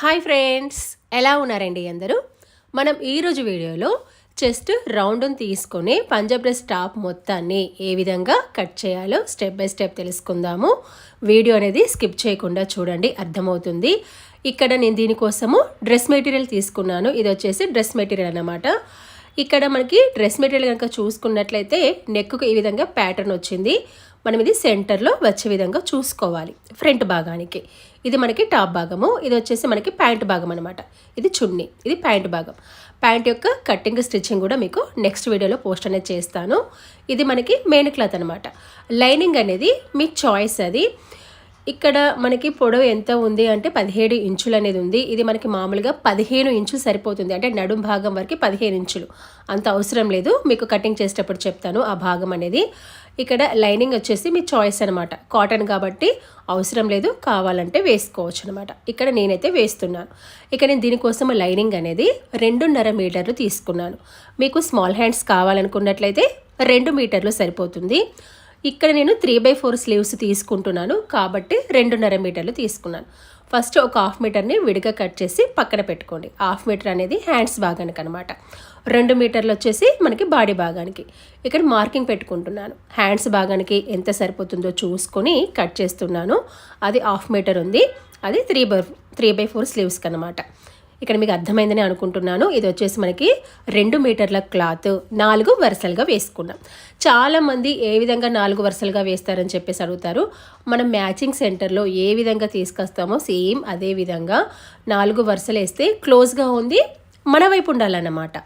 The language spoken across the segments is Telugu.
హాయ్ ఫ్రెండ్స్ ఎలా ఉన్నారండి అందరూ? మనం ఈరోజు వీడియోలో చెస్ట్ రౌండ్ని తీసుకొని పంజాబ్ డ్రెస్ టాప్ మొత్తాన్ని ఏ విధంగా కట్ చేయాలో స్టెప్ బై స్టెప్ తెలుసుకుందాము. వీడియో అనేది స్కిప్ చేయకుండా చూడండి అర్థమవుతుంది. ఇక్కడ నేను దీనికోసము డ్రెస్ మెటీరియల్ తీసుకున్నాను. ఇది వచ్చేసి డ్రెస్ మెటీరియల్ అన్నమాట. ఇక్కడ మనకి డ్రెస్ మెటీరియల్ కనుక చూసుకున్నట్లయితే నెక్కు ఈ విధంగా ప్యాటర్న్ వచ్చింది. మనం ఇది సెంటర్లో వచ్చే విధంగా చూసుకోవాలి. ఫ్రంట్ భాగానికి. ఇది మనకి టాప్ భాగము. ఇది వచ్చేసి మనకి ప్యాంట్ భాగం అనమాట ఇది చున్నీ. ఇది ప్యాంట్ భాగం. ప్యాంట్ యొక్క కట్టింగ్ స్టిచ్చింగ్ కూడా మీకు నెక్స్ట్ వీడియోలో పోస్ట్ అనేది చేస్తాను. ఇది మనకి మెయిన్ క్లాత్ అనమాట లైనింగ్ అనేది మీ చాయిస్ అది. ఇక్కడ మనకి పొడవు ఎంత ఉంది అంటే పదిహేడు ఇంచులు అనేది ఉంది. ఇది మనకి మామూలుగా పదిహేను ఇంచులు సరిపోతుంది. అంటే నడుం భాగం వరకు పదిహేను ఇంచులు. అంత అవసరం లేదు. మీకు కటింగ్ చేసేటప్పుడు చెప్తాను ఆ భాగం అనేది. ఇక్కడ లైనింగ్ వచ్చేసి మీ చాయిస్ అనమాట కాటన్ కాబట్టి అవసరం లేదు కావాలంటే వేసుకోవచ్చు అనమాట ఇక్కడ నేనైతే వేస్తున్నాను. ఇక్కడ నేను దీనికోసం లైనింగ్ అనేది రెండున్నర మీటర్లు తీసుకున్నాను. మీకు స్మాల్ హ్యాండ్స్ కావాలనుకున్నట్లయితే రెండు మీటర్లు సరిపోతుంది. ఇక్కడ నేను త్రీ బై ఫోర్ స్లీవ్స్ తీసుకుంటున్నాను కాబట్టి రెండున్నర మీటర్లు తీసుకున్నాను. ఫస్ట్ ఒక హాఫ్ మీటర్ని విడిగా కట్ చేసి పక్కన పెట్టుకోండి. హాఫ్ మీటర్ అనేది హ్యాండ్స్ భాగానికి అనమాట రెండు మీటర్లు వచ్చేసి మనకి బాడీ భాగానికి. ఇక్కడ మార్కింగ్ పెట్టుకుంటున్నాను. హ్యాండ్స్ భాగానికి ఎంత సరిపోతుందో చూసుకొని కట్ చేస్తున్నాను. అది హాఫ్ మీటర్ ఉంది. అది three by three by four స్లీవ్స్కి అనమాట ఇక్కడ మీకు అర్థమైందని అనుకుంటున్నాను. ఇది వచ్చేసి మనకి రెండు మీటర్ల క్లాత్ నాలుగు వరుసలుగా వేసుకున్నాం. చాలామంది ఏ విధంగా నాలుగు వరుసలుగా వేస్తారని చెప్పేసి అడుగుతారు. మనం మ్యాచింగ్ సెంటర్లో ఏ విధంగా తీసుకొస్తామో సేమ్ అదే విధంగా నాలుగు వరుసలు వేస్తే క్లోజ్గా ఉంది. మన వైపు ఉండాలన్నమాట.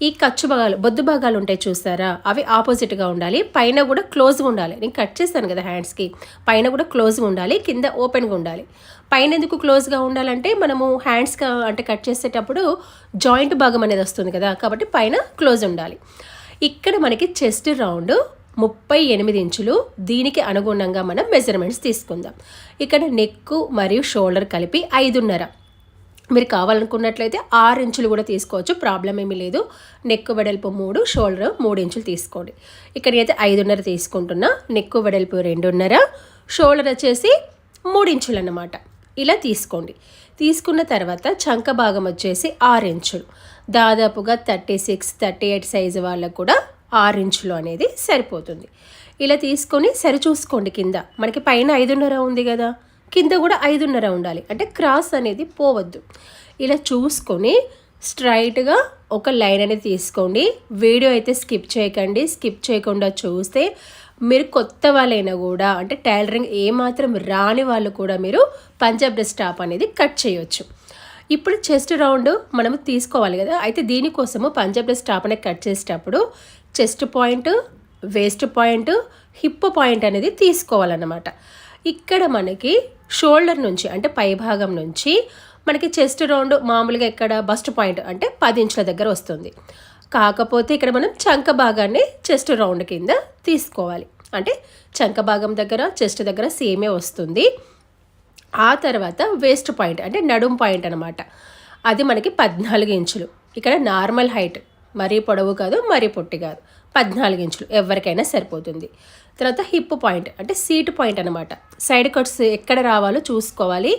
ఈ ఖర్చు భాగాలు బొద్దు భాగాలు ఉంటాయి చూస్తారా అవి ఆపోజిట్గా ఉండాలి. పైన కూడా క్లోజ్గా ఉండాలి. నేను కట్ చేస్తాను కదా హ్యాండ్స్కి పైన కూడా క్లోజ్గా ఉండాలి. కింద ఓపెన్గా ఉండాలి. పైన ఎందుకు క్లోజ్గా ఉండాలంటే మనము హ్యాండ్స్గా అంటే కట్ చేసేటప్పుడు జాయింట్ భాగం అనేది వస్తుంది కదా. కాబట్టి పైన క్లోజ్ ఉండాలి. ఇక్కడ మనకి చెస్ట్ రౌండ్ ముప్పై ఎనిమిది ఇంచులు. దీనికి అనుగుణంగా మనం మెజర్మెంట్స్ తీసుకుందాం. ఇక్కడ నెక్ మరియు షోల్డర్ కలిపి ఐదున్నర. మీరు కావాలనుకున్నట్లయితే ఆరు ఇంచులు కూడా తీసుకోవచ్చు. ప్రాబ్లం ఏమీ లేదు. నెక్ వెడల్పు మూడు షోల్డర్ మూడు ఇంచులు తీసుకోండి. ఇక్కడ అయితే ఐదున్నర తీసుకుంటున్నా. నెక్ వెడల్పు రెండున్నర షోల్డర్ వచ్చేసి మూడు ఇంచులు అన్నమాట. ఇలా తీసుకోండి. తీసుకున్న తర్వాత చంక భాగం వచ్చేసి ఆరు ఇంచులు. దాదాపుగా thirty six thirty eight size వాళ్ళకు కూడా ఆరు ఇంచులు అనేది సరిపోతుంది. ఇలా తీసుకొని సరిచూసుకోండి కింద. మనకి పైన ఐదున్నర ఉంది కదా. కింద కూడా ఐదున్నర ఉండాలి. అంటే క్రాస్ అనేది పోవద్దు. ఇలా చూసుకొని స్ట్రైట్గా ఒక లైన్ అనేది తీసుకోండి. వీడియో అయితే స్కిప్ చేయకండి. స్కిప్ చేయకుండా చూస్తే మీరు కొత్త వాళ్ళైనా కూడా అంటే టైలరింగ్ ఏమాత్రం రాని వాళ్ళు కూడా మీరు పంజాబ్ డ్రెస్ టాప్ అనేది కట్ చేయొచ్చు. ఇప్పుడు చెస్ట్ రౌండ్ మనము తీసుకోవాలి కదా. అయితే దీనికోసము పంజాబ్ డ్రెస్ టాప్ అనేది కట్ చేసేటప్పుడు chest point waist point hip point అనేది తీసుకోవాలన్నమాట. ఇక్కడ మనకి షోల్డర్ నుంచి అంటే పై భాగం నుంచి మనకి చెస్ట్ రౌండ్ మామూలుగా ఇక్కడ బస్ట్ పాయింట్ అంటే పది ఇంచుల దగ్గర వస్తుంది. కాకపోతే ఇక్కడ మనం చంక భాగాన్ని చెస్ట్ రౌండ్ కింద తీసుకోవాలి. అంటే చంక భాగం దగ్గర చెస్ట్ దగ్గర సేమే వస్తుంది. ఆ తర్వాత వేస్ట్ పాయింట్ అంటే నడుం పాయింట్ అనమాట అది మనకి పద్నాలుగు ఇంచులు. ఇక్కడ నార్మల్ హైట్ మరీ పొడవు కాదు మరీ పొట్టి కాదు. పద్నాలుగు ఇంచులు ఎవరికైనా సరిపోతుంది. తర్వాత హిప్ పాయింట్ అంటే సీట్ పాయింట్ అనమాట సైడ్ కట్స్ ఎక్కడ రావాలో చూసుకోవాలి.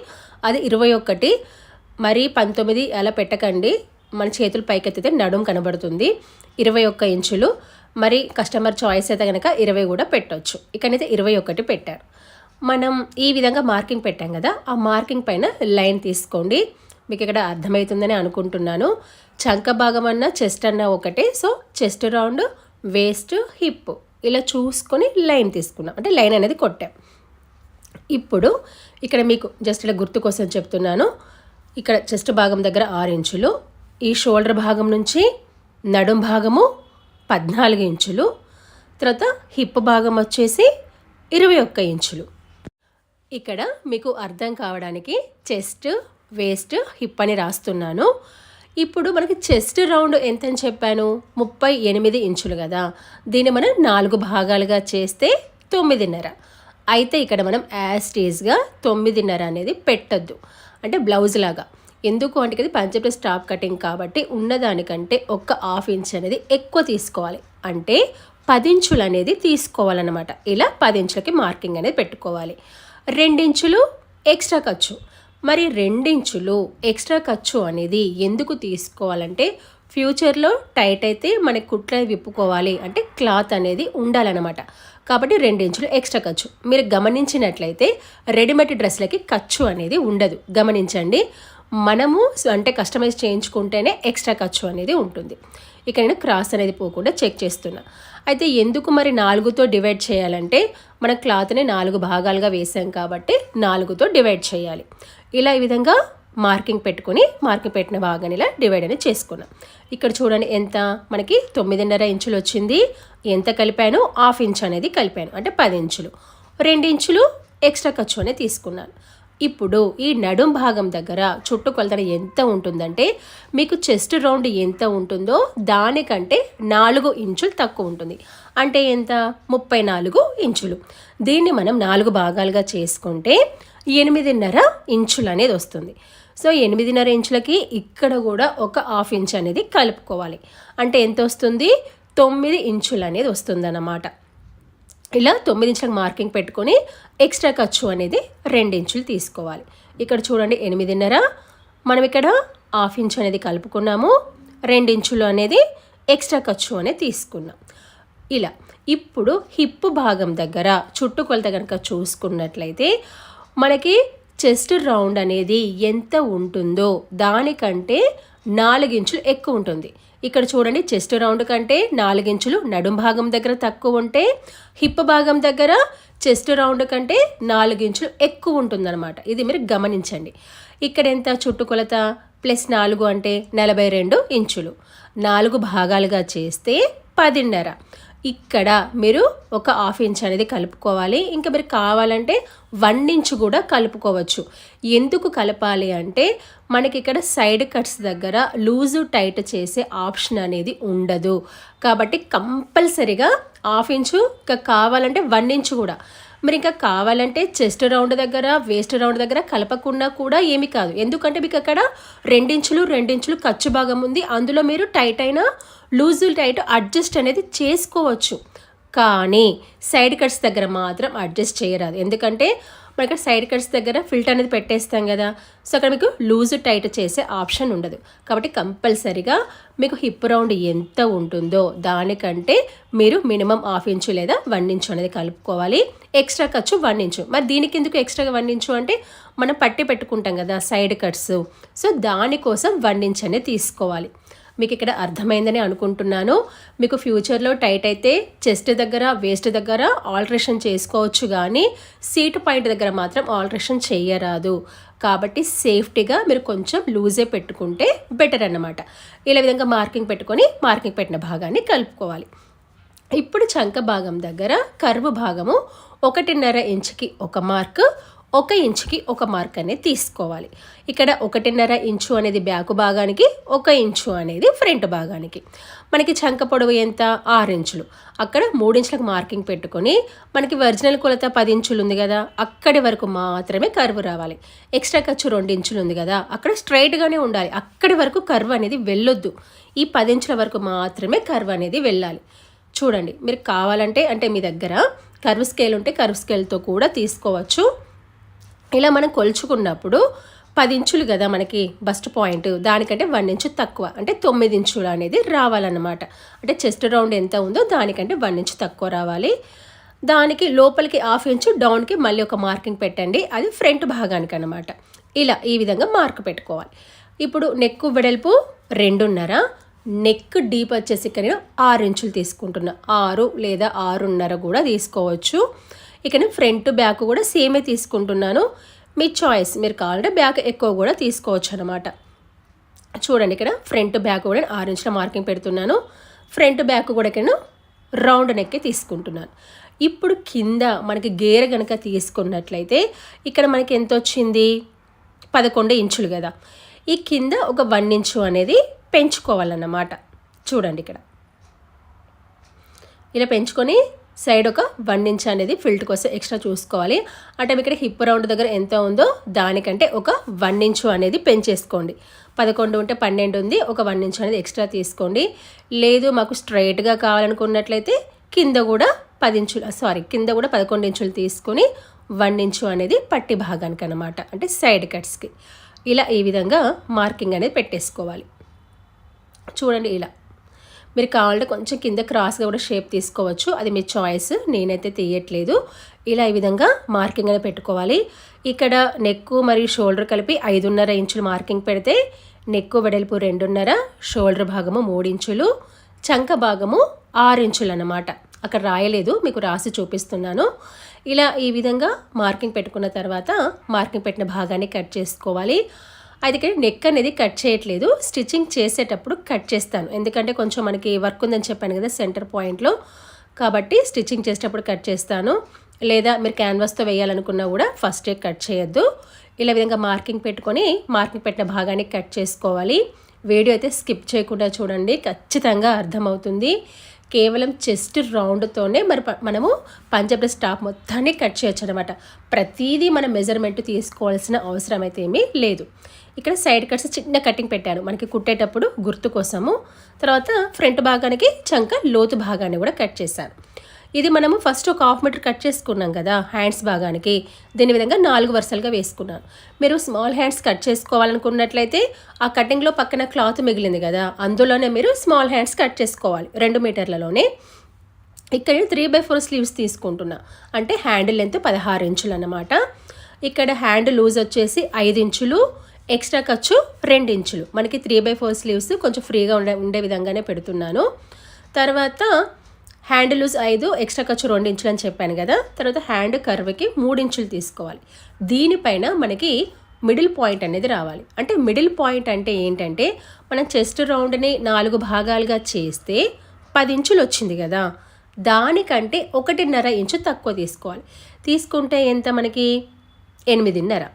అది ఇరవై ఒకటి మరీ పంతొమ్మిది అలా పెట్టకండి. మన చేతులు పైకెత్తితే నడుం కనబడుతుంది. ఇరవై ఒక్క ఇంచులు మరి కస్టమర్ చాయిస్ అయితే కనుక ఇరవై కూడా పెట్టవచ్చు ఇకనైతే ఇరవై ఒకటి పెట్టారు. మనం ఈ విధంగా మార్కింగ్ పెట్టాం కదా ఆ మార్కింగ్ పైన లైన్ తీసుకోండి. మీకు ఇక్కడ అర్థమవుతుందని అనుకుంటున్నాను. చంక భాగం అన్న చెస్ట్ అన్న ఒకటే. So chest round waist hip. ఇలా చూసుకొని లైన్ తీసుకున్నాం. అంటే లైన్ అనేది కొట్టాం. ఇప్పుడు ఇక్కడ మీకు జస్ట్ ఇలా గుర్తు కోసం చెప్తున్నాను. ఇక్కడ చెస్ట్ భాగం దగ్గర ఆరు ఇంచులు ఈ షోల్డర్ భాగం నుంచి నడుం భాగము పద్నాలుగు ఇంచులు తర్వాత హిప్ భాగం వచ్చేసి ఇరవై ఒక్క ఇంచులు. ఇక్కడ మీకు అర్థం కావడానికి చెస్ట్ వేస్ట్ హిప్ అని రాస్తున్నాను. ఇప్పుడు మనకి చెస్ట్ రౌండ్ ఎంత అని చెప్పాను? ముప్పై ఎనిమిది ఇంచులు కదా. దీన్ని మనం నాలుగు భాగాలుగా చేస్తే తొమ్మిదిన్నర. అయితే ఇక్కడ మనం యాస్టేజ్గా తొమ్మిదిన్నర అనేది పెట్టద్దు. అంటే బ్లౌజ్ లాగా. ఎందుకు? అంటే ఇది పంచప్లస్ టాప్ కటింగ్ కాబట్టి ఉన్నదానికంటే ఒక్క హాఫ్ ఇంచ్ అనేది ఎక్కువ తీసుకోవాలి. అంటే పదించులు అనేది తీసుకోవాలన్నమాట. ఇలా పదించులకి మార్కింగ్ అనేది పెట్టుకోవాలి. రెండించులు ఎక్స్ట్రా ఖర్చు. మరి రెండించులు ఎక్స్ట్రా ఖర్చు అనేది ఎందుకు తీసుకోవాలంటే ఫ్యూచర్లో టైట్ అయితే మనకి కుట్ల విప్పుకోవాలి అంటే క్లాత్ అనేది ఉండాలన్నమాట. కాబట్టి రెండించులు ఎక్స్ట్రా ఖర్చు. మీరు గమనించినట్లయితే రెడీమేడ్ డ్రెస్లకి ఖర్చు అనేది ఉండదు. గమనించండి. మనము అంటే కస్టమైజ్ చేయించుకుంటేనే ఎక్స్ట్రా ఖర్చు అనేది ఉంటుంది. ఇక నేను క్రాస్ అనేది పోకుండా చెక్ చేస్తున్నా. అయితే ఎందుకు మరి నాలుగుతో డివైడ్ చేయాలంటే మన క్లాత్ని నాలుగు భాగాలుగా వేసాం కాబట్టి నాలుగుతో డివైడ్ చేయాలి. ఇలా ఈ విధంగా మార్కింగ్ పెట్టుకొని మార్కింగ్ పెట్టిన భాగాన్ని ఇలా డివైడ్ అనేది చేసుకున్నాం. ఇక్కడ చూడండి ఎంత మనకి తొమ్మిదిన్నర ఇంచులు వచ్చింది. ఎంత కలిపాను? హాఫ్ ఇంచ్ అనేది కలిపాను. అంటే పది ఇంచులు. రెండు ఇంచులు ఎక్స్ట్రా ఖర్చు అనేది తీసుకున్నాను. ఇప్పుడు ఈ నడుం భాగం దగ్గర చుట్టు కొలత ఎంత ఉంటుందంటే మీకు చెస్ట్ రౌండ్ ఎంత ఉంటుందో దానికంటే నాలుగు ఇంచులు తక్కువ ఉంటుంది. అంటే ఎంత? ముప్పై నాలుగు ఇంచులు. దీన్ని మనం నాలుగు భాగాలుగా చేసుకుంటే ఎనిమిదిన్నర ఇంచులు అనేది వస్తుంది. సో ఎనిమిదిన్నర ఇంచులకి ఇక్కడ కూడా ఒక హాఫ్ ఇంచ్ అనేది కలుపుకోవాలి. అంటే ఎంత వస్తుంది? తొమ్మిది ఇంచులు అనేది వస్తుందన్నమాట. ఇలా తొమ్మిది ఇంచులకు మార్కింగ్ పెట్టుకొని ఎక్స్ట్రా ఖర్చు అనేది రెండు ఇంచులు తీసుకోవాలి. ఇక్కడ చూడండి ఎనిమిదిన్నర. మనం ఇక్కడ హాఫ్ ఇంచ్ అనేది కలుపుకున్నాము. రెండు ఇంచులు అనేది ఎక్స్ట్రా ఖర్చు అనేది తీసుకున్నాం. ఇలా ఇప్పుడు హిప్ భాగం దగ్గర చుట్టుకొలత కనుక చూసుకున్నట్లయితే మనకి చెస్ట్ రౌండ్ అనేది ఎంత ఉంటుందో దానికంటే నాలుగించులు ఎక్కువ ఉంటుంది. ఇక్కడ చూడండి చెస్ట్ రౌండ్ కంటే నాలుగించులు నడుం భాగం దగ్గర తక్కువ ఉంటే హిప్ భాగం దగ్గర చెస్ట్ రౌండ్ కంటే నాలుగించులు ఎక్కువ ఉంటుందన్నమాట. ఇది మీరు గమనించండి. ఇక్కడ ఎంత? చుట్టుకొలత ప్లస్ నాలుగు అంటే నలభై రెండు ఇంచులు. నాలుగు భాగాలుగా చేస్తే పదిన్నర. ఇక్కడ మీరు ఒక హాఫ్ ఇంచ్ అనేది కలుపుకోవాలి. ఇంకా మీరు కావాలంటే వన్ ఇంచ్ కూడా కలుపుకోవచ్చు. ఎందుకు కలపాలి అంటే మనకి ఇక్కడ సైడ్ కట్స్ దగ్గర లూజు టైట్ చేసే ఆప్షన్ అనేది ఉండదు. కాబట్టి కంపల్సరిగా హాఫ్ ఇంచు ఇంకా కావాలంటే వన్ ఇంచ్ కూడా. మరి ఇంకా కావాలంటే చెస్ట్ రౌండ్ దగ్గర వేస్ట్ రౌండ్ దగ్గర కలపకుండా కూడా ఏమి కాదు. ఎందుకంటే మీకు అక్కడ రెండించులు రెండించులు ఖర్చు భాగం ఉంది. అందులో మీరు టైట్ అయిన లూజు టైట్ అడ్జస్ట్ అనేది చేసుకోవచ్చు. కానీ సైడ్ కట్స్ దగ్గర మాత్రం అడ్జస్ట్ చేయరాదు. ఎందుకంటే మనకి ఇక్కడ సైడ్ కట్స్ దగ్గర ఫిల్టర్ అనేది పెట్టేస్తాం కదా. సో అక్కడ మీకు లూజ్ టైట్ చేసే ఆప్షన్ ఉండదు. కాబట్టి కంపల్సరిగా మీకు హిప్ రౌండ్ ఎంత ఉంటుందో దానికంటే మీరు మినిమం హాఫ్ ఇంచు లేదా వన్ ఇంచు అనేది కలుపుకోవాలి. ఎక్స్ట్రా ఖర్చు వన్ ఇంచు. మరి దీనికి ఎందుకు ఎక్స్ట్రాగా వన్ ఇంచు అంటే మనం పట్టి పెట్టుకుంటాం కదా సైడ్ కట్స్. సో దానికోసం వన్ ఇంచ్ అనేది తీసుకోవాలి. మీకు ఇక్కడ అర్థమైందని అనుకుంటున్నాను. మీకు ఫ్యూచర్లో టైట్ అయితే చెస్ట్ దగ్గర వేస్ట్ దగ్గర ఆల్ట్రేషన్ చేసుకోవచ్చు కానీ సీటు పాయింట్ దగ్గర మాత్రం ఆల్ట్రేషన్ చేయరాదు కాబట్టి సేఫ్టీగా మీరు కొంచెం లూజే పెట్టుకుంటే బెటర్ అన్నమాట. ఇలా విధంగా మార్కింగ్ పెట్టుకొని మార్కింగ్ పెట్టిన భాగాన్ని కలుపుకోవాలి. ఇప్పుడు చంక భాగం దగ్గర కర్వ్ భాగము ఒకటిన్నర ఇంచుకి ఒక మార్క్ ఒక ఇంచుకి ఒక మార్క్ అనేది తీసుకోవాలి. ఇక్కడ ఒకటిన్నర ఇంచు అనేది బ్యాక్ భాగానికి ఒక ఇంచు అనేది ఫ్రంట్ భాగానికి. మనకి చంక పొడవు ఎంత? ఆరు ఇంచులు. అక్కడ మూడు ఇంచులకు మార్కింగ్ పెట్టుకొని మనకి ఒరిజినల్ కొలత పది ఇంచులు ఉంది కదా అక్కడి వరకు మాత్రమే కర్వ్ రావాలి. ఎక్స్ట్రా ఖర్చు రెండు ఇంచులు ఉంది కదా అక్కడ స్ట్రైట్గానే ఉండాలి. అక్కడి వరకు కర్వ్ అనేది వెళ్ళొద్దు. ఈ పది ఇంచుల వరకు మాత్రమే కర్వ్ అనేది వెళ్ళాలి. చూడండి మీరు కావాలంటే అంటే మీ దగ్గర కర్వ్ స్కేల్ ఉంటే కర్వ్ స్కేల్తో కూడా తీసుకోవచ్చు. ఇలా మనం కొలుచుకున్నప్పుడు పది ఇంచులు కదా మనకి బస్ట్ పాయింట్. దానికంటే వన్ ఇంచు తక్కువ. అంటే తొమ్మిది ఇంచులు అనేది రావాలన్నమాట. అంటే చెస్ట్ రౌండ్ ఎంత ఉందో దానికంటే వన్ ఇంచు తక్కువ రావాలి. దానికి లోపలికి హాఫ్ ఇంచు డౌన్కి మళ్ళీ ఒక మార్కింగ్ పెట్టండి. అది ఫ్రంట్ భాగానికి అనమాట ఇలా ఈ విధంగా మార్క్ పెట్టుకోవాలి. ఇప్పుడు నెక్ వెడల్పు రెండున్నర నెక్ డీప్ వచ్చేసి ఇక్కడ నేను ఆరు ఇంచులు తీసుకుంటున్నా. ఆరు లేదా ఆరున్నర కూడా తీసుకోవచ్చు. ఇక్కడ ఫ్రంట్ బ్యాక్ కూడా సేమే తీసుకుంటున్నాను. మీ చాయిస్ మీరు కావాలంటే బ్యాక్ ఎక్కువ కూడా తీసుకోవచ్చు అనమాట చూడండి ఇక్కడ ఫ్రంట్ బ్యాక్ కూడా ఆరు ఇంచుల మార్కింగ్ పెడుతున్నాను. ఫ్రంట్ బ్యాక్ కూడా ఇక్కడ రౌండ్ నెక్కి తీసుకుంటున్నాను. ఇప్పుడు కింద మనకి గేర కనుక తీసుకున్నట్లయితే ఇక్కడ మనకి ఎంత వచ్చింది? పదకొండు ఇంచులు కదా. ఈ కింద ఒక వన్ ఇంచు అనేది పెంచుకోవాలన్నమాట. చూడండి ఇక్కడ. ఇలా పెంచుకొని సైడ్ ఒక వన్ ఇంచ్ అనేది ఫిల్ట్ కోసం ఎక్స్ట్రా చూసుకోవాలి. అంటే ఇక్కడ హిప్ రౌండ్ దగ్గర ఎంత ఉందో దానికంటే ఒక వన్ ఇంచు అనేది పెంచేసుకోండి. పదకొండు ఉంటే పన్నెండు ఉంది ఒక వన్ ఇంచ్ అనేది ఎక్స్ట్రా తీసుకోండి. లేదు మాకు స్ట్రైట్గా కావాలనుకున్నట్లయితే కింద కూడా పది ఇంచులు సారీ కింద కూడా పదకొండు ఇంచులు తీసుకొని వన్ ఇంచు అనేది పట్టి భాగానికి అనమాట అంటే సైడ్ కట్స్కి. ఇలా ఈ విధంగా మార్కింగ్ అనేది పెట్టేసుకోవాలి. చూడండి ఇలా. మీరు కావాలంటే కొంచెం కింద క్రాస్గా కూడా షేప్ తీసుకోవచ్చు. అది మీ చాయిస్. నేనైతే తీయట్లేదు. ఇలా ఈ విధంగా మార్కింగ్ అనేది పెట్టుకోవాలి. ఇక్కడ నెక్ మరియు షోల్డర్ కలిపి ఐదున్నర ఇంచులు మార్కింగ్ పెడితే నెక్ వెడల్పు రెండున్నర షోల్డర్ భాగము మూడించులు చంక భాగము ఆరు ఇంచులు అన్నమాట. అక్కడ రాయలేదు మీకు రాసి చూపిస్తున్నాను. ఇలా ఈ విధంగా మార్కింగ్ పెట్టుకున్న తర్వాత మార్కింగ్ పెట్టిన భాగాన్ని కట్ చేసుకోవాలి. అది ఇక్కడ నెక్ అనేది కట్ చేయట్లేదు. స్టిచ్చింగ్ చేసేటప్పుడు కట్ చేస్తాను. ఎందుకంటే కొంచెం మనకి వర్క్ ఉందని చెప్పాను కదా సెంటర్ పాయింట్లో కాబట్టి స్టిచ్చింగ్ చేసేటప్పుడు కట్ చేస్తాను. లేదా మీరు క్యాన్వాస్తో వేయాలనుకున్నా కూడా ఫస్టే కట్ చేయొద్దు. ఇలా విధంగా మార్కింగ్ పెట్టుకొని మార్కింగ్ పెట్టిన భాగాన్ని కట్ చేసుకోవాలి. వీడియో అయితే స్కిప్ చేయకుండా చూడండి. ఖచ్చితంగా అర్థమవుతుంది. కేవలం చెస్ట్ రౌండ్తోనే మరి మనము పంజాబ్ స్టాప్ మొత్తాన్ని కట్ చేయొచ్చు అనమాట ప్రతిదీ మన మెజర్మెంట్ తీసుకోవాల్సిన అవసరం అయితే ఏమీ లేదు. ఇక్కడ సైడ్ కట్స్ చిన్న కటింగ్ పెట్టాను. మనకి కుట్టేటప్పుడు గుర్తు కోసము. తర్వాత ఫ్రంట్ భాగానికి చంక లోతు భాగాన్ని కూడా కట్ చేశాను. ఇది మనము ఫస్ట్ ఒక హాఫ్ మీటర్ కట్ చేసుకున్నాం కదా హ్యాండ్స్ భాగానికి. దీని విధంగా నాలుగు వరుసలుగా వేసుకున్నాను. మీరు స్మాల్ హ్యాండ్స్ కట్ చేసుకోవాలనుకున్నట్లయితే ఆ కటింగ్లో పక్కన క్లాత్ మిగిలింది కదా అందులోనే మీరు స్మాల్ హ్యాండ్స్ కట్ చేసుకోవాలి రెండు మీటర్లలోనే. ఇక్కడ త్రీ బై ఫోర్ స్లీవ్స్ తీసుకుంటున్నా. అంటే హ్యాండ్ లెంత్ పదహారు ఇంచులు అన్నమాట. ఇక్కడ హ్యాండ్ లూజ్ వచ్చేసి ఐదు ఇంచులు ఎక్స్ట్రా ఖర్చు రెండు ఇంచులు మనకి త్రీ బై ఫోర్ స్లీవ్స్ కొంచెం ఫ్రీగా ఉండే ఉండే విధంగానే పెడుతున్నాను. తర్వాత హ్యాండ్ లూజ్ ఐదు ఎక్స్ట్రా ఖర్చు రెండు ఇంచులు అని చెప్పాను కదా. తర్వాత హ్యాండ్ కర్వ్కి మూడు ఇంచులు తీసుకోవాలి. దీనిపైన మనకి మిడిల్ పాయింట్ అనేది రావాలి. అంటే మిడిల్ పాయింట్ అంటే ఏంటంటే మనం చెస్ట్ రౌండ్ని నాలుగు భాగాలుగా చేస్తే పది ఇంచులు వచ్చింది కదా. దానికంటే ఒకటిన్నర ఇంచు తక్కువ తీసుకోవాలి. తీసుకుంటే ఎంత మనకి? ఎనిమిదిన్నర.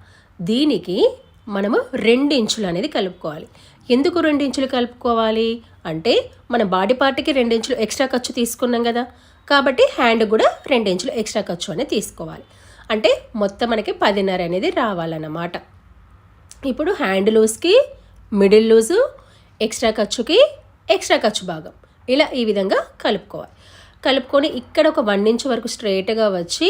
దీనికి మనము రెండు ఇంచులు అనేది కలుపుకోవాలి. ఎందుకు రెండు ఇంచులు కలుపుకోవాలి? అంటే మన బాడీ పార్ట్కి రెండు ఇంచులు ఎక్స్ట్రా ఖర్చు తీసుకున్నాం కదా. కాబట్టి హ్యాండ్ కూడా రెండు ఇంచులు ఎక్స్ట్రా ఖర్చు అనేది తీసుకోవాలి. అంటే మొత్తం మనకి పదిన్నర అనేది రావాలన్నమాట. ఇప్పుడు హ్యాండ్ లూజ్కి మిడిల్ లూజు ఎక్స్ట్రా ఖర్చుకి ఎక్స్ట్రా ఖర్చు భాగం. ఇలా ఈ విధంగా కలుపుకోవాలి. కలుపుకొని ఇక్కడ ఒక వన్ ఇంచ్ వరకు స్ట్రైట్గా వచ్చి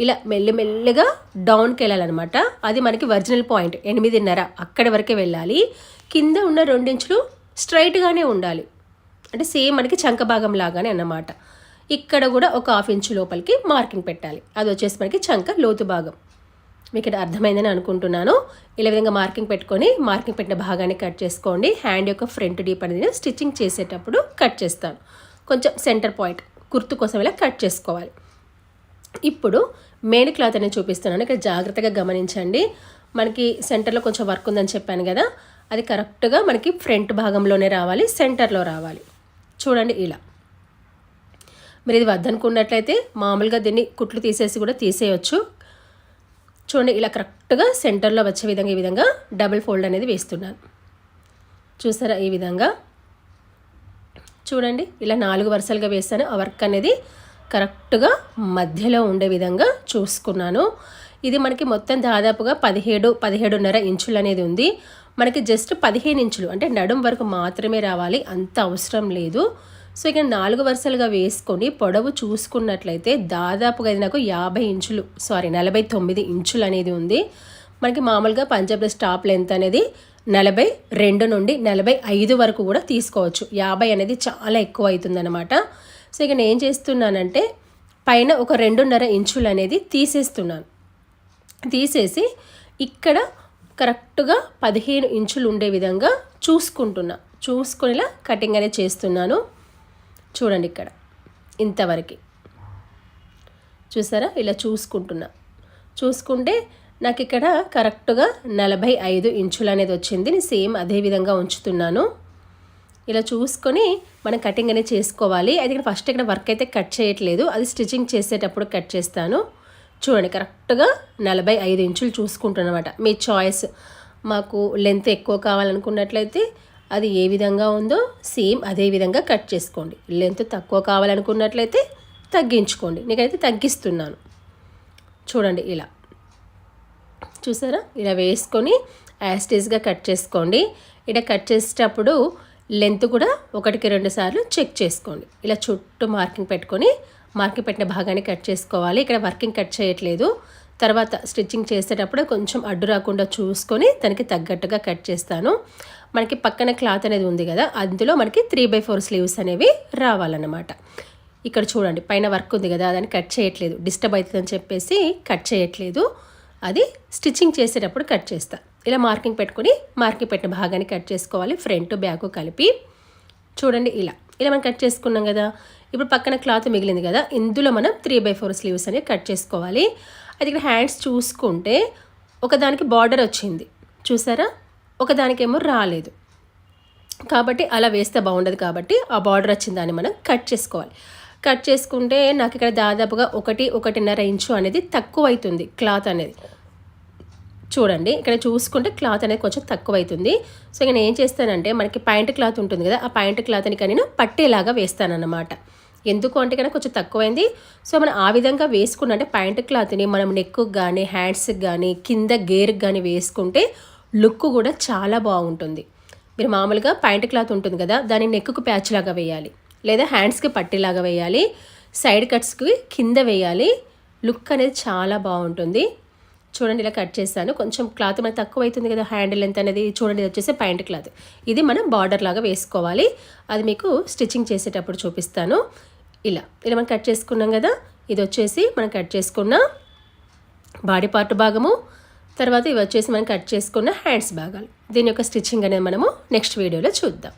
ఇలా మెల్లమెల్లగా డౌన్కి వెళ్ళాలన్నమాట. అది మనకి ఒరిజినల్ పాయింట్ ఎనిమిదిన్నర అక్కడి వరకే వెళ్ళాలి. కింద ఉన్న రెండించులు స్ట్రైట్గానే ఉండాలి. అంటే సేమ్ మనకి చంక భాగం లాగానే అన్నమాట. ఇక్కడ కూడా ఒక హాఫ్ ఇంచు లోపలికి మార్కింగ్ పెట్టాలి. అది వచ్చేసి మనకి చంక లోతు భాగం. మీకు ఇక్కడ అర్థమైందని అనుకుంటున్నాను. ఇలా విధంగా మార్కింగ్ పెట్టుకొని మార్కింగ్ పెట్టిన భాగాన్ని కట్ చేసుకోండి. హ్యాండ్ యొక్క ఫ్రంట్ డీప్ అనేది నేను స్టిచ్చింగ్ చేసేటప్పుడు కట్ చేస్తాను. కొంచెం సెంటర్ పాయింట్ గుర్తు కోసం ఇలా కట్ చేసుకోవాలి. ఇప్పుడు మెయిన్ క్లాత్ అనేది చూపిస్తున్నాను. ఇక్కడ జాగ్రత్తగా గమనించండి. మనకి సెంటర్లో కొంచెం వర్క్ ఉందని చెప్పాను కదా అది కరెక్ట్గా మనకి ఫ్రంట్ భాగంలోనే రావాలి సెంటర్లో రావాలి. చూడండి ఇలా. మీరు ఇది వద్దనుకున్నట్లయితే మామూలుగా దీన్ని కుట్లు తీసేసి కూడా తీసేయచ్చు. చూడండి ఇలా కరెక్ట్గా సెంటర్లో వచ్చే విధంగా ఈ విధంగా డబుల్ ఫోల్డ్ అనేది వేస్తున్నాను. చూసారా ఈ విధంగా? చూడండి ఇలా నాలుగు వరుసలుగా వేస్తాను. ఆ వర్క్ అనేది కరెక్ట్గా మధ్యలో ఉండే విధంగా చూసుకున్నాను. ఇది మనకి మొత్తం దాదాపుగా పదిహేడు పదిహేడున్నర ఇంచులు అనేది ఉంది. మనకి జస్ట్ పదిహేను ఇంచులు అంటే నడుం వరకు మాత్రమే రావాలి అంత అవసరం లేదు. సో ఇక నాలుగు వరుసలుగా వేసుకొని పొడవు చూసుకున్నట్లయితే దాదాపుగా ఇది నాకు యాభై ఇంచులు సారీ నలభై తొమ్మిది ఇంచులు అనేది ఉంది. మనకి మామూలుగా పంజాబ్ స్టాప్ లెంత్ అనేది నలభై రెండు నుండి నలభై ఐదు వరకు కూడా తీసుకోవచ్చు. యాభై అనేది చాలా ఎక్కువ అవుతుందన్నమాట. సో ఇక నేను ఏం చేస్తున్నానంటే పైన ఒక రెండున్నర ఇంచులు అనేది తీసేస్తున్నాను. తీసేసి ఇక్కడ కరెక్ట్గా పదిహేను ఇంచులు ఉండే విధంగా చూసుకుంటున్నా. చూసుకునేలా కటింగ్ అనేది చేస్తున్నాను. చూడండి ఇక్కడ ఇంతవరకు. చూసారా? ఇలా చూసుకుంటున్నా. చూసుకుంటే నాకు ఇక్కడ కరెక్ట్గా నలభై ఐదు ఇంచులు అనేది వచ్చింది. నేను సేమ్ అదే విధంగా ఉంచుతున్నాను. ఇలా చూసుకొని మనం కటింగ్ అనేది చేసుకోవాలి. అది ఇక్కడ ఫస్ట్ ఇక్కడ వర్క్ అయితే కట్ చేయట్లేదు. అది స్టిచ్చింగ్ చేసేటప్పుడు కట్ చేస్తాను. చూడండి కరెక్ట్గా నలభై ఐదు ఇంచులు చూసుకుంటున్నమాట మీ చాయిస్ మాకు లెంత్ ఎక్కువ కావాలనుకున్నట్లయితే అది ఏ విధంగా ఉందో సేమ్ అదే విధంగా కట్ చేసుకోండి. లెంత్ తక్కువ కావాలనుకున్నట్లయితే తగ్గించుకోండి. నేనైతే తగ్గిస్తున్నాను. చూడండి ఇలా. చూసారా? ఇలా వేసుకొని యాస్టేజ్గా కట్ చేసుకోండి. ఇలా కట్ చేసేటప్పుడు లెంత్ కూడా ఒకటికి రెండు సార్లు చెక్ చేసుకోండి. ఇలా చుట్టూ మార్కింగ్ పెట్టుకొని మార్కింగ్ పెట్టిన భాగాన్ని కట్ చేసుకోవాలి. ఇక్కడ వర్కింగ్ కట్ చేయట్లేదు. తర్వాత స్టిచ్చింగ్ చేసేటప్పుడు కొంచెం అడ్డు రాకుండా చూసుకొని దానికి తగ్గట్టుగా కట్ చేస్తాను. మనకి పక్కన క్లాత్ అనేది ఉంది కదా అందులో మనకి త్రీ బై ఫోర్ స్లీవ్స్ అనేవి రావాలన్నమాట. ఇక్కడ చూడండి పైన వర్క్ ఉంది కదా దాన్ని కట్ చేయట్లేదు. డిస్టర్బ్ అవుతుందని చెప్పేసి కట్ చేయట్లేదు. అది స్టిచ్చింగ్ చేసేటప్పుడు కట్ చేస్తా. ఇలా మార్కింగ్ పెట్టుకొని మార్కింగ్ పెట్టిన భాగాన్ని కట్ చేసుకోవాలి ఫ్రంట్ బ్యాక్ కలిపి. చూడండి ఇలా. ఇలా మనం కట్ చేసుకున్నాం కదా. ఇప్పుడు పక్కన క్లాత్ మిగిలింది కదా. ఇందులో మనం త్రీ బై ఫోర్ స్లీవ్స్ అనేవి కట్ చేసుకోవాలి. అది ఇక్కడ హ్యాండ్స్ చూసుకుంటే ఒకదానికి బార్డర్ వచ్చింది. చూసారా? ఒకదానికేమో రాలేదు. కాబట్టి అలా వేస్తే బాగుండదు కాబట్టి ఆ బార్డర్ వచ్చిన దాన్ని మనం కట్ చేసుకోవాలి. కట్ చేసుకుంటే నాకు ఇక్కడ దాదాపుగా ఒకటి ఒకటిన్నర ఇంచు అనేది తక్కువ అవుతుంది క్లాత్ అనేది. చూడండి ఇక్కడ చూసుకుంటే క్లాత్ అనేది కొంచెం తక్కువ అవుతుంది సో నేను ఏం చేస్తానంటే మనకి పాయింట్ క్లాత్ ఉంటుంది కదా ఆ పాయింట్ క్లాత్ని కానీ నేను పట్టేలాగా వేస్తానన్నమాట. ఎందుకు అంటే కనుక కొంచెం తక్కువైంది. సో మనం ఆ విధంగా వేసుకున్న అంటే పాయింట్ క్లాత్ని మనం నెక్కు కానీ హ్యాండ్స్కి కానీ కింద గేర్కి కానీ వేసుకుంటే లుక్ కూడా చాలా బాగుంటుంది. మీరు మామూలుగా పాయింట్ క్లాత్ ఉంటుంది కదా దాన్ని నెక్కుకు ప్యాచ్ లాగా వేయాలి. లేదా హ్యాండ్స్కి పట్టిలాగా వేయాలి. సైడ్ కట్స్కి కింద వేయాలి. లుక్ అనేది చాలా బాగుంటుంది. చూడండి ఇలా కట్ చేశాను. కొంచెం క్లాత్ మనకి తక్కువ అవుతుంది కదా హ్యాండిల్ ఎంత అనేది చూడండి ఇది వచ్చేసి ప్యాంట్ క్లాత్. ఇది మనం బార్డర్ లాగా వేసుకోవాలి. అది మీకు స్టిచ్చింగ్ చేసేటప్పుడు చూపిస్తాను. ఇలా ఇలా మనం కట్ చేసుకున్నాం కదా ఇది వచ్చేసి మనం కట్ చేసుకున్న బాడీ పార్ట్ భాగము. తర్వాత ఇవి వచ్చేసి మనం కట్ చేసుకున్న హ్యాండ్స్ భాగాలు. దీని యొక్క స్టిచ్చింగ్ అనేది మనము నెక్స్ట్ వీడియోలో చూద్దాం.